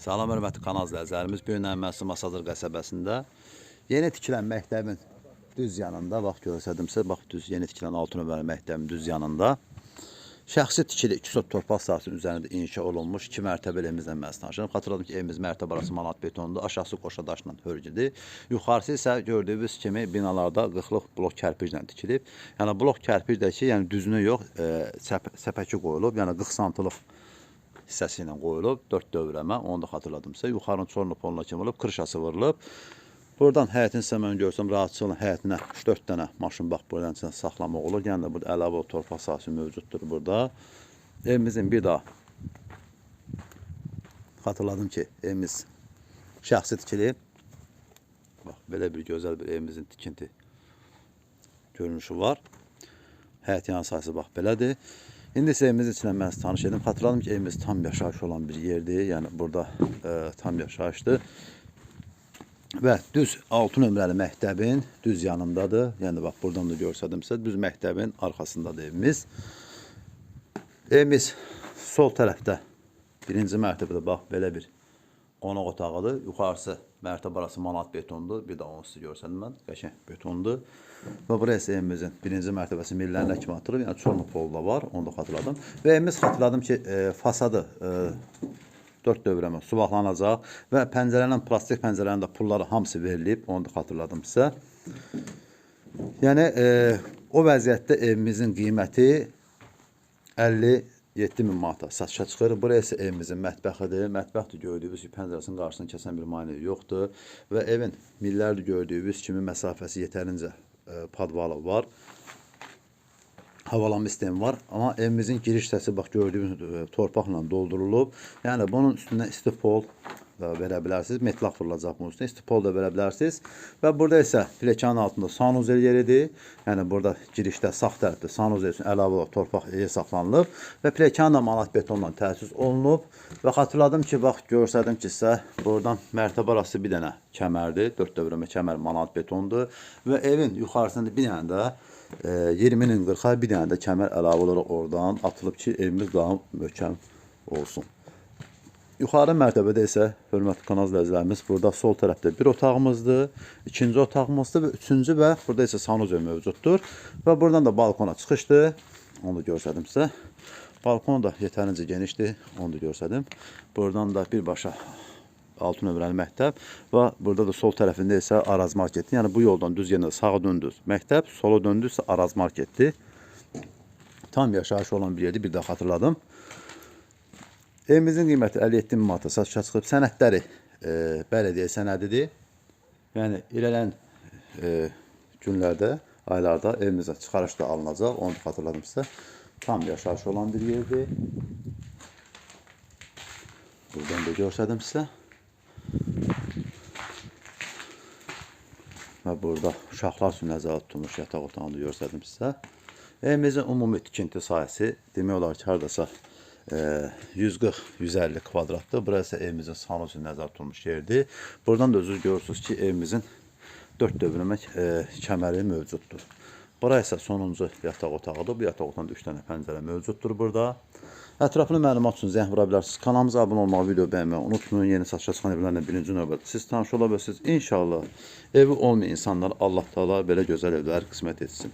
Salam hörmətli kanal izləyicilərimiz. Bu gün Əməsi Masazır qəsəbəsində yeni tikilən məktəbin düz yanında, bax göstərdimsə, bax düz yeni tikilən 6 nömrəli məktəbin düz yanında şəxsi tikili 2 sot torpaq sahəsinin üzərində inşa olunmuş 2 mərtəbəli evimizlə məhz tanışırım. Xatırladım ki, evimiz mərtəbə arası manat betondur, aşağısı qoşa daşla hörgüdür. Yuxarısı isə gördüyünüz kimi binalarda 40-lıq blok kərpiclə tikilib. Yəni blok kərpic də ki, yəni düzünü yox, e, səp səpəki qoyulub, yəni 40 santlıq hissəsi ilə qoyulub, 4 dövrəmə, onu da xatırladımsa, yuxarının çorlu poluna kimi olub, krışası vurulub. Buradan həyətin sizə mən görsəm, rahatçılıqla həyətinə 3-4 dənə maşın bax buradan içində saxlamaq olur. Yəni də burada əlavə torpaq sahəsi mövcuddur burada. Evimizin bir daha xatırladım ki, evimiz şəxsi tikili. Bax, belə bir gözəl bir evimizin tikinti görünüşü var. Həyət yan sayısı bax belədir. İndi isə evimizin içində mən sizi tanış edim. Xatırladım ki, evimiz tam yaşayış olan bir yerdir. Yəni burada e, tam yaşayışdır. Və düz 6 nömrəli məktəbin düz yanındadır. Yəni bax buradan da görsədimsə, düz məktəbin arxasındadır evimiz. Evimiz sol tərəfdə birinci mərtəbədə bax belə bir qonaq otağıdır. Yuxarısı mərtəbə arası manat betondur. Bir də onu sizə görsədim mən. Qəşəng betondur. Və burası evimizin birinci mərtəbəsi Millənlə kimi atılıb. Yəni Çorlu polda var. Onu da xatırladım. Və evimiz xatırladım ki, e, fasadı e, 4 dövrəmə subaqlanacaq və pəncərənin plastik pəncərənin də pulları hamısı verilib. Onu da xatırladım sizə. Yəni e, o vəziyyətdə evimizin qiyməti 50 7000 manata satışa çıxır. Buraya isə evimizin mətbəxidir. Mətbəxdir gördüyünüz kimi pəncərəsinin qarşısını kəsən bir maneə yoxdur və evin millərdir gördüyünüz kimi məsafəsi yetərincə e, podvalı var. Havalanma sistemi var, amma evimizin giriş səsi bax gördüyünüz e, torpaqla doldurulub. Yəni bunun üstünə isti pol da verə bilərsiniz. Metlaq vurulacaq bunun üstünə. İstifol da verə bilərsiniz. Və burada isə pilləkənin altında sanuzel yeridir. Yəni burada girişdə sağ tərəfdə sanuzel üçün əlavə olaraq torpaq yer saxlanılıb və pilləkən də manat betonla təchiz olunub. Və xatırladım ki, bax göstərdim ki, sizə buradan mərtəbə arası bir dənə kəmərdir. 4 dövrəmə kəmər manat betondur və evin yuxarısında bir dənə də e, 20-nin 40-a bir dənə də kəmər əlavə olaraq oradan atılıb ki, evimiz daha möhkəm olsun. Yuxarı mərtəbədə isə hörmətli kanal izləyicilərimiz burada sol tərəfdə bir otağımızdır, ikinci otağımızdır və üçüncü və burada isə sanuzel mövcuddur. Və buradan da balkona çıxışdır. Onu da göstərdim sizə. Balkon da yetərincə genişdir. Onu da göstərdim. Buradan da birbaşa 6 nömrəli məktəb və burada da sol tərəfində isə Araz marketdir. Yəni bu yoldan düz yenə sağa döndünüz məktəb, sola döndünüzsə Araz marketdir. Tam yaşayış olan bir yerdir, bir də xatırladım. Evimizin qiyməti 57 min manata satışa çıxıb. Sənədləri e, bələdiyyə sənədidir. Yəni irələn e, günlərdə, aylarda evimizə çıxarış da alınacaq. Onu xatırladım sizə. Tam yaşayış olan bir yerdir. Buradan da göstərdim sizə. Və burada uşaqlar üçün nəzərdə tutulmuş yataq otağını göstərdim sizə. Evimizin ümumi tikinti sahəsi demək olar ki, hardasa 140-150 kvadratdır. Burası evimizin salon üçün nəzərdə tutulmuş yerdir. Buradan da özünüz görürsünüz ki, evimizin 4 dövrəmək e, kəməri mövcuddur. Bura isə sonuncu yataq otağıdır. Bu yataq otağında 3 dənə pəncərə mövcuddur burada. Ətraflı məlumat üçün zəng vura bilərsiniz. Kanalımıza abunə olmağı, video bəyənməyi unutmayın. Yeni satışa çıxan evlərlə birinci növbədə siz tanış ola bilirsiniz. İnşallah evi olmayan insanlar Allah Taala belə gözəl evlər qismət etsin.